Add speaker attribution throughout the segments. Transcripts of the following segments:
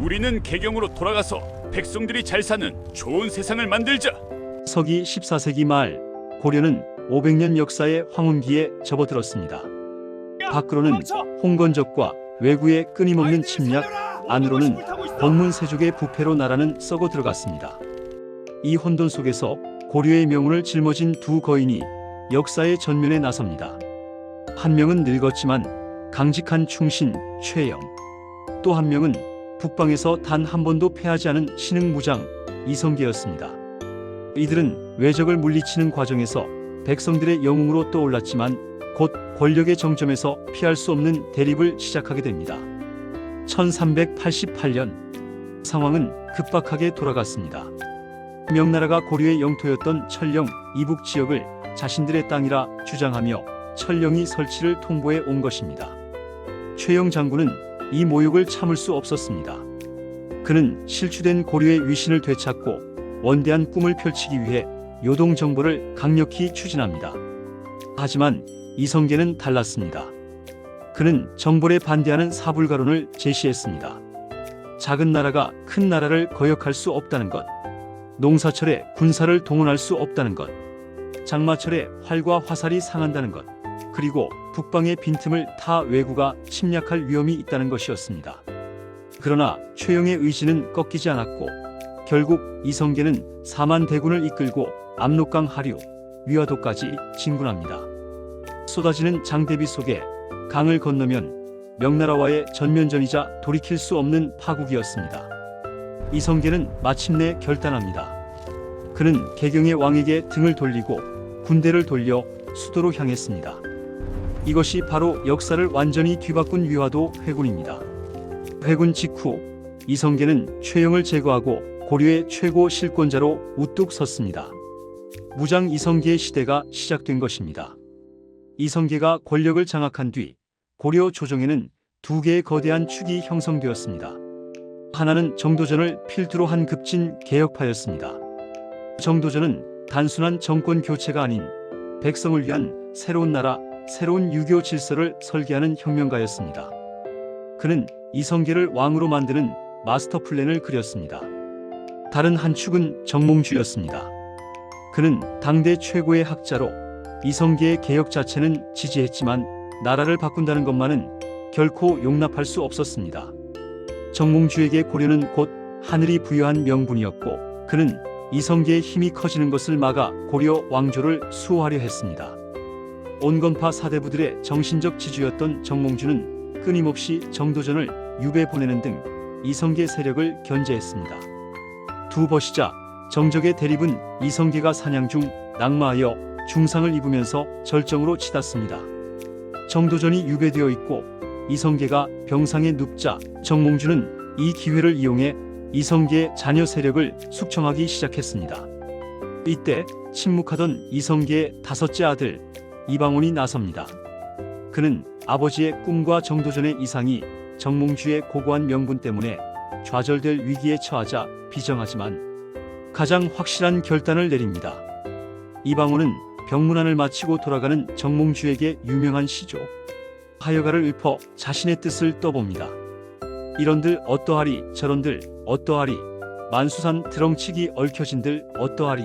Speaker 1: 우리는 개경으로 돌아가서 백성들이 잘 사는 좋은 세상을 만들자.
Speaker 2: 서기 14세기 말 고려는 500년 역사의 황혼기에 접어들었습니다. 밖으로는 홍건적과 외구의 끊임없는 침략, 안으로는 법문 세족의 부패로 나라는 썩어 들어갔습니다. 이 혼돈 속에서 고려의 명운을 짊어진 두 거인이 역사의 전면에 나섭니다. 한 명은 늙었지만 강직한 충신 최영, 또 한 명은 북방에서 단 한 번도 패하지 않은 신흥 무장 이성계였습니다. 이들은 외적을 물리치는 과정에서 백성들의 영웅으로 떠올랐지만 곧 권력의 정점에서 피할 수 없는 대립을 시작하게 됩니다. 1388년 상황은 급박하게 돌아갔습니다. 명나라가 고려의 영토였던 철령 이북 지역을 자신들의 땅이라 주장하며 철령이 설치를 통보해 온 것입니다. 최영 장군은 이 모욕을 참을 수 없었습니다. 그는 실추된 고려의 위신을 되찾고 원대한 꿈을 펼치기 위해 요동 정보를 강력히 추진합니다. 하지만 이성계는 달랐습니다. 그는 정벌에 반대하는 사불가론을 제시했습니다. 작은 나라가 큰 나라를 거역할 수 없다는 것, 농사철에 군사를 동원할 수 없다는 것, 장마철에 활과 화살이 상한다는 것, 그리고 북방의 빈틈을 타 외구가 침략할 위험이 있다는 것이었습니다. 그러나 최영의 의지는 꺾이지 않았고 결국 이성계는 4만 대군을 이끌고 압록강 하류, 위화도까지 진군합니다. 쏟아지는 장대비 속에 강을 건너면 명나라와의 전면전이자 돌이킬 수 없는 파국이었습니다. 이성계는 마침내 결단합니다. 그는 개경의 왕에게 등을 돌리고 군대를 돌려 수도로 향했습니다. 이것이 바로 역사를 완전히 뒤바꾼 위화도 회군입니다. 회군 직후 이성계는 최영을 제거하고 고려의 최고 실권자로 우뚝 섰습니다. 무장 이성계의 시대가 시작된 것입니다. 이성계가 권력을 장악한 뒤 고려 조정에는 두 개의 거대한 축이 형성되었습니다. 하나는 정도전을 필두로 한 급진 개혁파였습니다. 정도전은 단순한 정권 교체가 아닌 백성을 위한 새로운 나라, 새로운 유교 질서를 설계하는 혁명가였습니다. 그는 이성계를 왕으로 만드는 마스터 플랜을 그렸습니다. 다른 한 축은 정몽주였습니다. 그는 당대 최고의 학자로 이성계의 개혁 자체는 지지했지만 나라를 바꾼다는 것만은 결코 용납할 수 없었습니다. 정몽주에게 고려는 곧 하늘이 부여한 명분이었고 그는 이성계의 힘이 커지는 것을 막아 고려 왕조를 수호하려 했습니다. 온건파 사대부들의 정신적 지주였던 정몽주는 끊임없이 정도전을 유배 보내는 등 이성계 세력을 견제했습니다. 두 버시자 정적의 대립은 이성계가 사냥 중 낙마하여 중상을 입으면서 절정으로 치닫습니다. 정도전이 유배되어 있고 이성계가 병상에 눕자 정몽주는 이 기회를 이용해 이성계의 자녀 세력을 숙청하기 시작했습니다. 이때 침묵하던 이성계의 다섯째 아들 이방원이 나섭니다. 그는 아버지의 꿈과 정도전의 이상이 정몽주의 고고한 명분 때문에 좌절될 위기에 처하자 비정하지만 가장 확실한 결단을 내립니다. 이방원은 병문안을 마치고 돌아가는 정몽주에게 유명한 시조 하여가를 읊어 자신의 뜻을 떠봅니다. 이런들 어떠하리 저런들 어떠하리 만수산 드렁치기 얽혀진들 어떠하리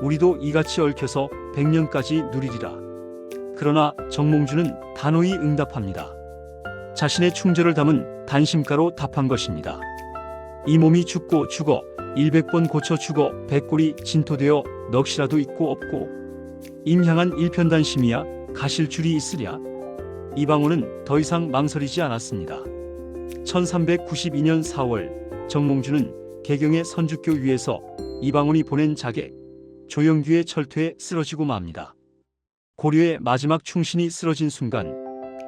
Speaker 2: 우리도 이같이 얽혀서 백년까지 누리리라. 그러나 정몽주는 단호히 응답합니다. 자신의 충절을 담은 단심가로 답한 것입니다. 이 몸이 죽고 죽어 일백 번 고쳐 죽어 백골이 진토되어 넋이라도 있고 없고 임향한 일편단심이야 가실 줄이 있으랴. 이방호는 더 이상 망설이지 않았습니다. 1392년 4월 정몽주는 개경의 선주교 위에서 이방원이 보낸 자객 조영규의 철퇴에 쓰러지고 맙니다. 고려의 마지막 충신이 쓰러진 순간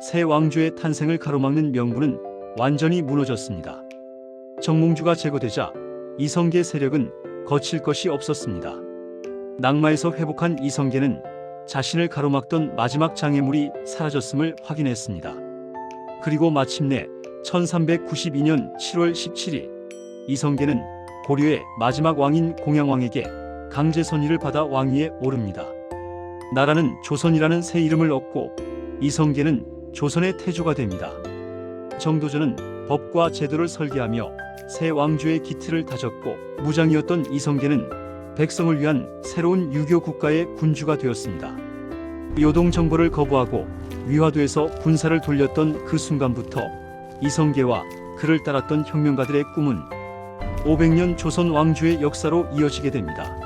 Speaker 2: 새 왕조의 탄생을 가로막는 명분은 완전히 무너졌습니다. 정몽주가 제거되자 이성계 세력은 거칠 것이 없었습니다. 낙마에서 회복한 이성계는 자신을 가로막던 마지막 장애물이 사라졌음을 확인했습니다. 그리고 마침내 1392년 7월 17일 이성계는 고려의 마지막 왕인 공양왕에게 강제 선위를 받아 왕위에 오릅니다. 나라는 조선이라는 새 이름을 얻고 이성계는 조선의 태조가 됩니다. 정도전은 법과 제도를 설계하며 새 왕조의 기틀을 다졌고 무장이었던 이성계는 백성을 위한 새로운 유교 국가의 군주가 되었습니다. 요동 정벌을 거부하고 위화도에서 군사를 돌렸던 그 순간부터 이성계와 그를 따랐던 혁명가들의 꿈은 500년 조선 왕조의 역사로 이어지게 됩니다.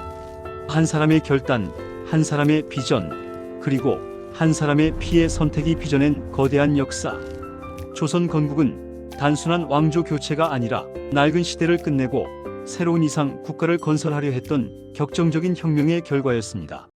Speaker 2: 한 사람의 결단, 한 사람의 비전, 그리고 한 사람의 피의 선택이 빚어낸 거대한 역사. 조선 건국은 단순한 왕조 교체가 아니라 낡은 시대를 끝내고 새로운 이상 국가를 건설하려 했던 격정적인 혁명의 결과였습니다.